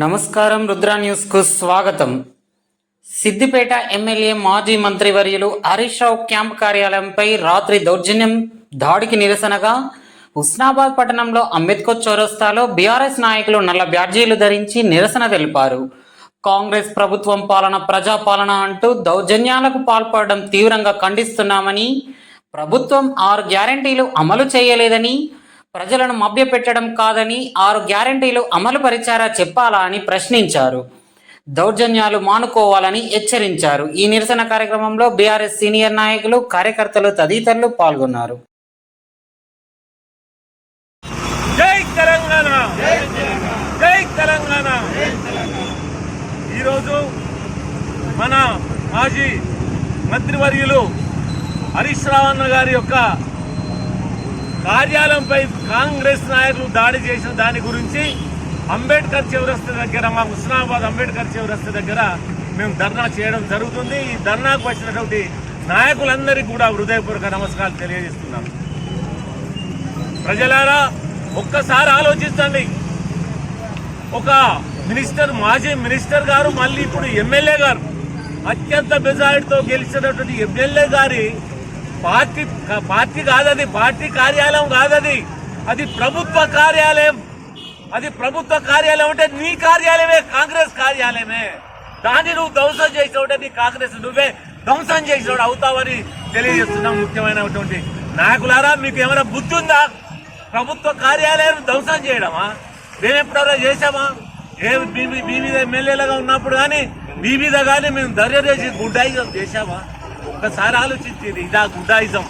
నమస్కారం రుద్రా న్యూస్కు స్వాగతం. సిద్దిపేట ఎమ్మెల్యే మాజీ మంత్రివర్యులు హరీష్ రావు క్యాంప్ కార్యాలయంపై రాత్రి దౌర్జన్యం దాడికి నిరసనగా హుస్నాబాద్ పట్టణంలో అంబేద్కర్ చౌరస్తాలో బీఆర్ఎస్ నాయకులు నల్ల బ్యాడ్జీలు ధరించి నిరసన తెలిపారు. కాంగ్రెస్ ప్రభుత్వం పాలన ప్రజాపాలన అంటూ దౌర్జన్యాలకు పాల్పడడం తీవ్రంగా ఖండిస్తున్నామని ప్రభుత్వం ఆరు గ్యారంటీలు అమలు చేయలేదని ప్రజలను మభ్యపెట్టడం కాదని ఆరు గ్యారంటీలు అమలు పరిచారా చెప్పాలా అని ప్రశ్నించారు. దౌర్జన్యాలు మానుకోవాలని హెచ్చరించారు. ఈ నిరసన కార్యక్రమంలో బీఆర్ఎస్ సీనియర్ నాయకులు కార్యకర్తలు తదితరులు పాల్గొన్నారు. జై తెలంగాణ! జై తెలంగాణ! ఈరోజు మన మాజీ మంత్రివర్యులు హరీష్ రావన్న గారి యొక్క కార్యాలయంపై కాంగ్రెస్ నాయకులు దాడి చేసిన దాని గురించి అంబేద్కర్ చౌరస్తా దగ్గర మా హుస్నాబాద్ అంబేద్కర్ చౌరస్తా దగ్గర మేము ధర్నా చేయడం జరుగుతుంది. ఈ ధర్నాకు వచ్చినటువంటి నాయకులందరికీ కూడా హృదయపూర్వక నమస్కారాలు తెలియజేస్తున్నాను. ప్రజలారా ఒక్కసారి ఆలోచించండి. ఒక మినిస్టర్ మాజీ మినిస్టర్ గారు మళ్ళీ ఇప్పుడు ఎమ్మెల్యే గారు అత్యంత మెజారిటీతో గెలిచినటువంటి ఎమ్మెల్యే గారి పార్టీ పార్టీ కాదది పార్టీ కార్యాలయం కాదది. అది ప్రభుత్వ కార్యాలయం. అది ప్రభుత్వ కార్యాలయం అంటే నీ కార్యాలయమే కాంగ్రెస్ కార్యాలయమే. దాన్ని నువ్వు ధ్వంసం చేసినట్టే నీ కాంగ్రెస్ నువ్వే ధ్వంసం చేసినాడు అవుతావని తెలియజేస్తున్నాం ముఖ్యమైనటువంటి నాయకులారా మీకు ఏమైనా బుద్ధి ఉందా ప్రభుత్వ కార్యాలయం ధ్వంసం చేయడమా? మేము ఎప్పుడైనా చేశామా? ఏ మీ మీద ఎమ్మెల్యేలుగా ఉన్నప్పుడు కానీ మీ మీద కానీ మేము ధైర్యం చేసి గుడ్డాయిజం చేశామా? ఒక్కసారి ఆలోచించేది. ఇదా గుండాయిజం.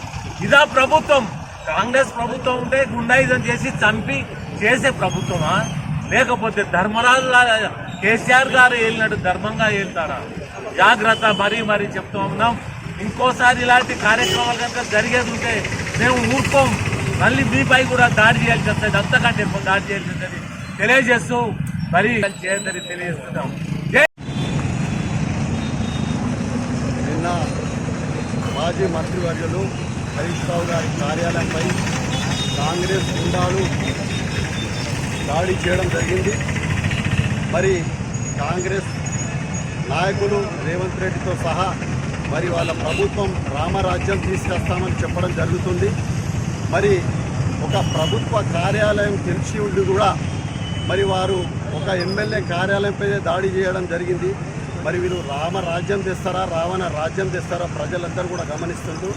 ఇదా ప్రభుత్వం. కాంగ్రెస్ ప్రభుత్వం ఉంటే గుండాయిజం చేసి చంపి చేసే ప్రభుత్వమా? లేకపోతే ధర్మరాజు కేసీఆర్ గారు వెళ్ళినట్టు ధర్మంగా వెళ్తారా జాగ్రత్త మరీ మరీ చెప్తూ ఉన్నాం. ఇంకోసారి ఇలాంటి కార్యక్రమాలు కనుక జరిగేది ఉంటే మేము ఊరుకోం. మళ్ళీ మీపై కూడా దాడి చేయాల్సి వస్తుంది. అంతకంటే ఎక్కువ దాడి చేయాల్సి వస్తుంది. తెలియజేస్తూ మరి చేయొద్దని తెలియజేస్తున్నాం జై నిన్న మాజీ మంత్రివర్యులు హరీష్ రావు గారి కార్యాలయంపై కాంగ్రెస్ గుండాలు దాడి చేయడం జరిగింది. మరి కాంగ్రెస్ నాయకులు రేవంత్ రెడ్డితో సహా మరి వాళ్ళ ప్రభుత్వం రామరాజ్యం తీసుకొస్తామని చెప్పడం జరుగుతుంది. మరి ఒక ప్రభుత్వ కార్యాలయం తెలిసి ఉండి కూడా మరి వారు ఒక ఎమ్మెల్యే కార్యాలయంపై దాడి చేయడం జరిగింది. మరి వీరు రామరాజ్యం తెస్తారా రావణ రాజ్యం తెస్తారా ప్రజలందరూ కూడా గమనిస్తుంటూ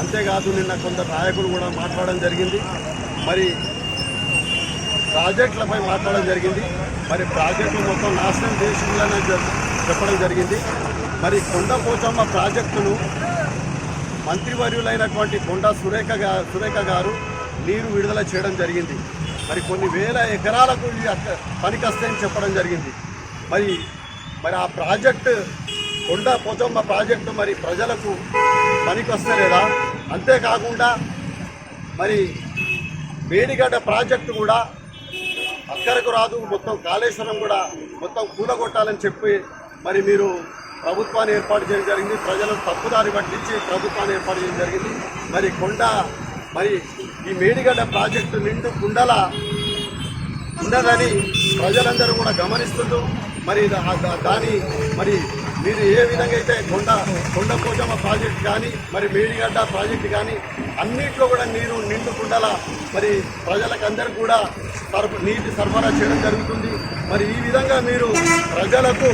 అంతేకాదు నిన్న కొందరు నాయకులు కూడా మాట్లాడడం జరిగింది. మరి ప్రాజెక్టులపై మాట్లాడడం జరిగింది. మరి ప్రాజెక్టులు మొత్తం నాశనం చేసిందని చెప్పడం జరిగింది. మరి కొండపోచమ్మ ప్రాజెక్టును మంత్రివర్యులైనటువంటి కొండ సురేఖ సురేఖ గారు నీరు విడుదల చేయడం జరిగింది. మరి కొన్ని వేల ఎకరాలకు పనికొస్తాయని చెప్పడం జరిగింది. మరి మరి ఆ ప్రాజెక్టు కొండ పోచమ్మ ప్రాజెక్టు మరి ప్రజలకు పనికి వస్తలేదా అంతేకాకుండా మరి మేడిగడ్డ ప్రాజెక్టు కూడా అక్కడికి రాదు మొత్తం కాళేశ్వరం కూడా మొత్తం కూలగొట్టాలని చెప్పి మరి మీరు ప్రభుత్వాన్ని ఏర్పాటు చేయడం జరిగింది. ప్రజలను తప్పుదారి పట్టించి ప్రభుత్వాన్ని ఏర్పాటు చేయడం జరిగింది. మరి కొండ మరి ఈ మేడిగడ్డ ప్రాజెక్టు నిండు కుండల ఉండదని ప్రజలందరూ కూడా గమనిస్తుంటూ మరి దాని మరి మీరు ఏ విధంగా అయితే కొండ కొండ పోచమ్మ ప్రాజెక్ట్ కానీ మరి మేడిగడ్డ ప్రాజెక్ట్ కానీ అన్నింటిలో కూడా నీరు నిండుకుండలా మరి ప్రజలకందరికీ కూడా సరఫ నీటి సరఫరా చేయడం జరుగుతుంది. మరి ఈ విధంగా మీరు ప్రజలకు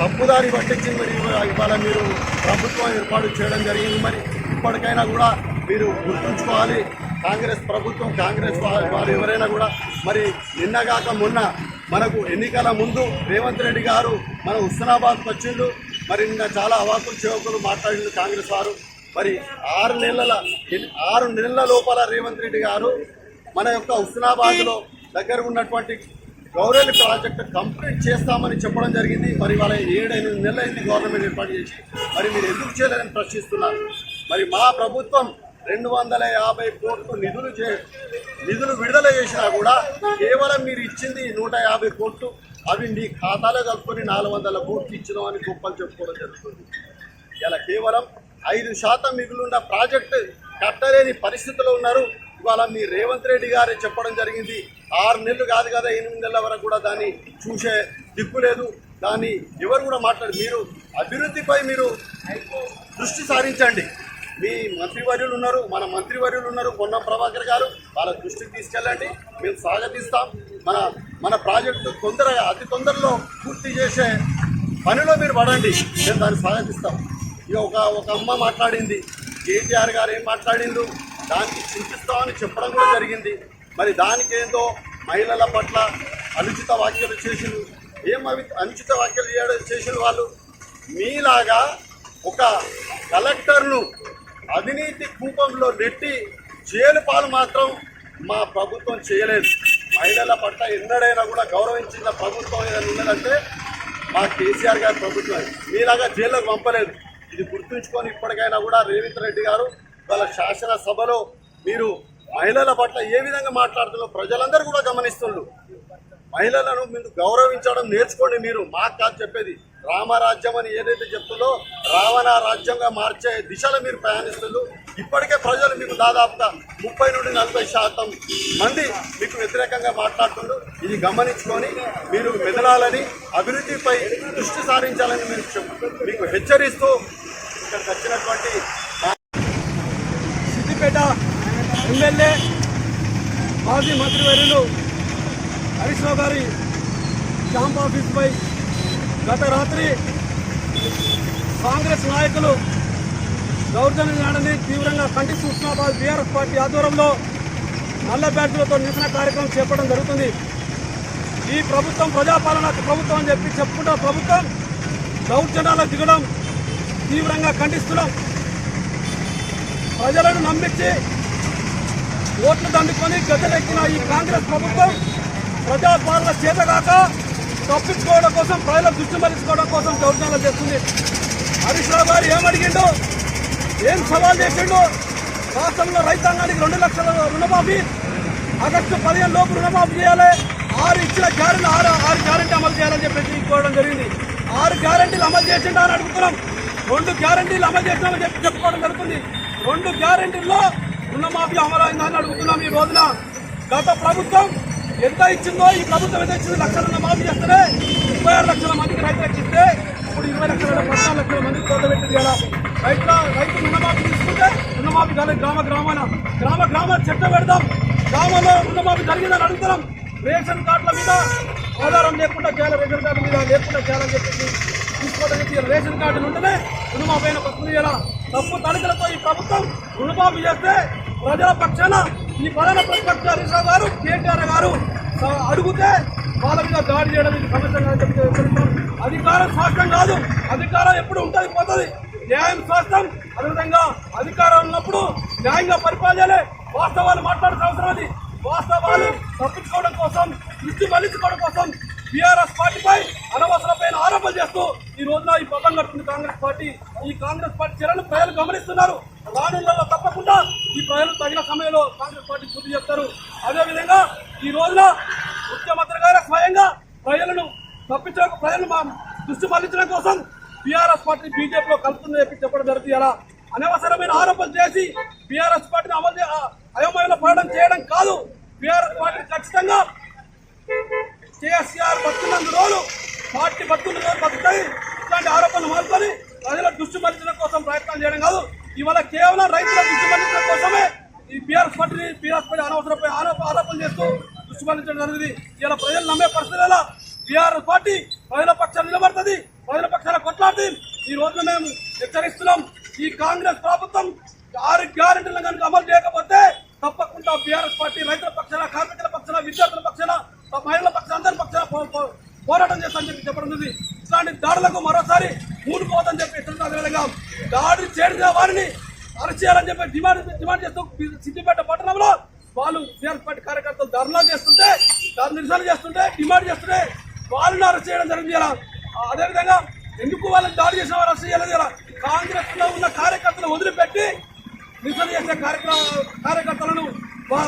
తప్పుదారి పట్టించి మరి ఇవాళ మీరు ప్రభుత్వం ఏర్పాటు చేయడం జరిగింది. మరి ఇప్పటికైనా కూడా మీరు గుర్తుంచుకోవాలి. కాంగ్రెస్ ప్రభుత్వం కాంగ్రెస్ వారు ఎవరైనా కూడా మరి నిన్నగాక మొన్న మనకు ఎన్నికల ముందు రేవంత్ రెడ్డి గారు మన హుస్నాబాద్కి వచ్చిండు. మరి నిన్న చాలా అవాకులు చెవకులు మాట్లాడిండు కాంగ్రెస్ వారు. మరి ఆరు నెలల ఆరు నెలల లోపల రేవంత్ రెడ్డి గారు మన యొక్క హుస్నాబాద్లో దగ్గర ఉన్నటువంటి గౌరవ ప్రాజెక్టు కంప్లీట్ చేస్తామని చెప్పడం జరిగింది. మరి వాళ్ళ ఏడెనిమిది నెలలైంది గవర్నమెంట్ ఏర్పాటు చేసి. మరి మీరు ఎందుకు చేయలేదని ప్రశ్నిస్తున్నారు? మరి మా ప్రభుత్వం రెండు వందల యాభై కోట్లు నిధులు చే నిధులు విడుదల చేసినా కూడా కేవలం మీరు ఇచ్చింది నూట యాభై కోట్లు. అవి మీ ఖాతాలో కలుపుకొని నాలుగు వందల కోట్లు ఇచ్చినామని గొప్పలు చెప్పుకోవడం జరుగుతుంది. ఇలా కేవలం ఐదు శాతం మిగులున్న ప్రాజెక్టు కట్టలేని పరిస్థితిలో ఉన్నారు. ఇవాళ మీ రేవంత్ రెడ్డి గారే చెప్పడం జరిగింది. ఆరు నెలలు కాదు కదా ఎనిమిది నెలల వరకు కూడా దాన్ని చూసే దిక్కు లేదు. దాన్ని ఎవరు కూడా మాట్లాడు మీరు అభివృద్ధిపై మీరు దృష్టి సారించండి. మీ మంత్రివర్యులు ఉన్నారు మన మంత్రివర్యులు ఉన్నారు పొన్న ప్రభాకర్ గారు వాళ్ళ దృష్టికి తీసుకెళ్ళండి మేము స్వాగతిస్తాం. మన మన ప్రాజెక్టు తొందరగా అతి తొందరలో పూర్తి చేసే పనిలో మీరు పడండి మేము దాన్ని స్వాగతిస్తాం. ఇక ఒక ఒక అమ్మ మాట్లాడింది కేటీఆర్ గారు ఏం మాట్లాడిండు దానికి చింతిస్తామని చెప్పడం కూడా జరిగింది. మరి దానికి ఏందో మహిళల పట్ల అనుచిత వ్యాఖ్యలు చేసిన ఏం అవి అనుచిత వ్యాఖ్యలు చేయడం చేసిన వాళ్ళు? మీలాగా ఒక కలెక్టర్ను అవినీతి కూపంలో నెట్టి జైలు పాలు మాత్రం మా ప్రభుత్వం చేయలేదు. మహిళల పట్ల ఎన్నడైనా కూడా గౌరవించిన ప్రభుత్వం ఏదైనా ఉన్నదంటే మా కేసీఆర్ గారి ప్రభుత్వం మీలాగా జైల్లోకి పంపలేదు. ఇది గుర్తుంచుకొని ఇప్పటికైనా కూడా రేవంత్ రెడ్డి గారు వాళ్ళ శాసనసభలో మీరు మహిళల పట్ల ఏ విధంగా మాట్లాడుతున్నారో ప్రజలందరూ కూడా గమనిస్తుండ్రు. మహిళలను మీరు గౌరవించడం నేర్చుకోండి మీరు. మాకు కాదు చెప్పేది. రామరాజ్యం అని ఏదైతే చెప్తుందో రావణ రాజ్యంగా మార్చే దిశలో మీరు ప్రయాణిస్తుండ్రు. ఇప్పటికే ప్రజలు మీకు దాదాపుగా ముప్పై నుండి నలభై శాతం మంది మీకు వ్యతిరేకంగా మాట్లాడుతుండ్రు. ఇది గమనించుకొని మీరు మెదలాలని అభివృద్ధిపై దృష్టి సారించాలని మీరు మీకు హెచ్చరిస్తూ ఇక్కడికి వచ్చినటువంటి సిద్దిపేట ఎమ్మెల్యే మాజీ మంత్రివర్యులు హరీష్ రావు గారి క్యాంప్ ఆఫీస్పై గత రాత్రి కాంగ్రెస్ నాయకులు దౌర్జన్యాన్ని తీవ్రంగా ఖండిస్తూ ఉస్మాబాద్ బీఆర్ఎస్ పార్టీ ఆధ్వర్యంలో నల్ల బ్యాడ్జీలతో నిరసన కార్యక్రమం చేపట్టడం జరుగుతుంది. ఈ ప్రభుత్వం ప్రజాపాలన ప్రభుత్వం అని చెప్పి చెప్పుకుంటున్న ప్రభుత్వం దౌర్జన్యాలకు దిగడం తీవ్రంగా ఖండిస్తున్నాం. ప్రజలను నమ్మించి ఓట్లు దండుకొని గద్దెలెక్కిన ఈ కాంగ్రెస్ ప్రభుత్వం ప్రజాపాలన చేతగాక తప్పించుకోవడం కోసం ప్రజల దృష్టి మరించుకోవడం కోసం దౌర్జన్యాలు చేస్తుంది. హరీష్ రావు గారు ఏమడిగిండు ఏం సవాల్ చేసిండు రాష్ట్రంలో రైతాంగానికి రెండు లక్షల రుణమాఫీ ఆగస్టు పదిహేను లోపు రుణమాఫీ చేయాలి. ఆరు ఇచ్చిన గ్యారెంటీ ఆరు ఆరు గ్యారెంటీ అమలు చేయాలని చెప్పి కోరడం జరిగింది. ఆరు గ్యారెంటీలు అమలు చేసిండా అని అడుగుతున్నాం. రెండు గ్యారెంటీలు అమలు చేసినామని చెప్పి చెప్పుకోవడం జరుగుతుంది. రెండు గ్యారెంటీల్లో రుణమాఫీ అమలైందని అడుగుతున్నాం ఈ రోజున. గత ప్రభుత్వం ఎంత ఇచ్చిందో ఈ ప్రభుత్వం ఎంత ఇచ్చింది లక్షల రుణమాఫీ చేస్తే ముప్పై ఆరు లక్షల మందికి రైతులకు ఇస్తే ఇప్పుడు ఇరవై లక్షల పద్నాలుగు లక్షల మందికి కోత పెట్టింది కదా. రైతుల రైతు రుణమాఫీ తీసుకుంటే రుణమాఫీ కాలేదు గ్రామ గ్రామాన. గ్రామ గ్రామ చెట్ట పెడదాం. గ్రామంలో రుణమాఫీ జరిగిందని అడుగుతున్నాం. రేషన్ కార్డుల మీద ఆధారం లేకుండా చేయాలి రేషన్ కార్డు మీద లేకుండా చేయాలని చెప్పేసి తీసుకోవడానికి రేషన్ కార్డు ఉంటేనే రుణమాఫీ అయిన ప్రక్రియ చేయాలా? తప్పు తడికలతో ఈ ప్రభుత్వం రుణమాఫీ చేస్తే ప్రజల పక్షాన ఈ ప్రధాన ప్రతిపక్ష హరీష్ గారు కేటీఆర్ గారు అడిగితే వాళ్ళ మీద దాడి చేయడం ఇది సమస్య అధికారం శాస్త్రం కాదు. అధికారం ఎప్పుడు ఉంటుంది పోతుంది. న్యాయం శాస్త్రం అదేవిధంగా అధికారం ఉన్నప్పుడు న్యాయంగా పరిపాలించాలి. వాస్తవాలు మాట్లాడాల్సిన అవసరం అది. వాస్తవాలు తప్పించుకోవడం కోసం దృష్టి మళ్ళించుకోవడం కోసం బీఆర్ఎస్ పార్టీపై అనవసరమైన ఆరోపణలు చేస్తూ రోజున ఈ పబ్బం కడుతుంది కాంగ్రెస్ పార్టీ ఈ కాంగ్రెస్ పార్టీ చర్యలు ప్రజలు గమనిస్తున్నారు. రానులలో తప్పకుండా ఈ ప్రజలు తగిన సమయంలో కాంగ్రెస్ పార్టీ పూర్తి చేస్తారు. అదేవిధంగా ఈ రోజున ముఖ్యమంత్రి గారు స్వయంగా ప్రజలను తప్పించడం ప్రజలను మా దృష్టి మళ్ళించడం కోసం బీఆర్ఎస్ పార్టీ బీజేపీలో కలుపుతుందని చెప్పి చెప్పడం జరుగుతుంది. అలా అనవసరమైన ఆరోపణలు చేసి బీఆర్ఎస్ పార్టీని అమలు అయోమయంలో పడడం చేయడం కాదు. బీఆర్ఎస్ పార్టీ ఖచ్చితంగా కేసీఆర్ బతుకున్నందు రోజులు పార్టీ బతుకున్న రోజులు బతుకుతాయి. ఇలాంటి ఆరోపణలు మానుకొని ప్రజల దృష్టి కోసం ప్రయత్నాలు చేయడం కాదు. ఇవాళ కేవలం రైతుల దృష్టి మళ్ళించడం కోసమే ఈ బీఆర్ఎస్ పార్టీని బీఆర్ఎస్ పార్టీ అనవసరమైన ఆరోప ఆరోపణలు చేస్తూ దృష్టి జరిగింది. ఇలా ప్రజలు నమ్మే పరిస్థితుల బీఆర్ఎస్ పార్టీ ప్రజల పక్షాన నిలబడుతుంది ప్రజల పక్షాన కొట్లాడుతుంది. ఈ రోజున మేము హెచ్చరిస్తున్నాం ఈ కాంగ్రెస్ ప్రభుత్వం ఆరు గ్యారెంటీలను కనుక అమలు చేయకపోతే తప్పకుండా బీఆర్ఎస్ పార్టీ రైతుల పక్షాన కార్మికుల పక్షాన విద్యార్థుల పక్షాన మహిళల పక్షాన అందరి పక్షాన పో- పోరాటం చేస్తామని చెప్పి చెప్పడం వారిని అరెస్ట్ చేయాలని చెప్పి డిమాండ్ డిమాండ్ చేస్తూ సిద్దిపేట పట్టణంలో వాళ్ళు బీఆర్ఎస్ పార్టీ కార్యకర్తలు ధర్నా చేస్తుంటే దాని నిరసన చేస్తుంటే డిమాండ్ చేస్తుంటే వాళ్ళని అరెస్ట్ చేయడం జరిగింది ఇలా. అదేవిధంగా ఎందుకు వాళ్ళని దాడి చేసిన వారు అరెస్ట్ చేయలేదు ఇలా? కాంగ్రెస్లో ఉన్న కార్యకర్తలు వదిలిపెట్టి నిరసన చేసే కార్యక్రమ కార్యకర్తలను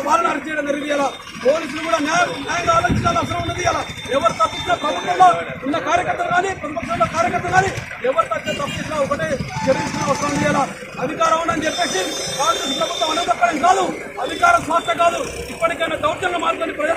వాళ్ళని అరెస్ట్ చేయడం జరిగింది ఇలా. పోలీసులు కూడా న్యాయం న్యాయంగా ఆలోచించాల్సిన అవసరం ఉన్నది ఇలా. ఎవరు తప్పించిన ప్రభుత్వంలో ఉన్న కార్యకర్తలు కానీ ప్రతిపక్షంలో కార్యకర్తలు కానీ ఎవరు తప్పిన తప్పించినా ఒకటే చర్యించిన అవసరం ఉంది ఇలా అధికారం ఉందని చెప్పేసి కాంగ్రెస్ ప్రభుత్వం అనుకప్పడం కాదు అధికారం స్వార్థ కాదు ప్రవర్తన మార్గాన్ని ప్రజలు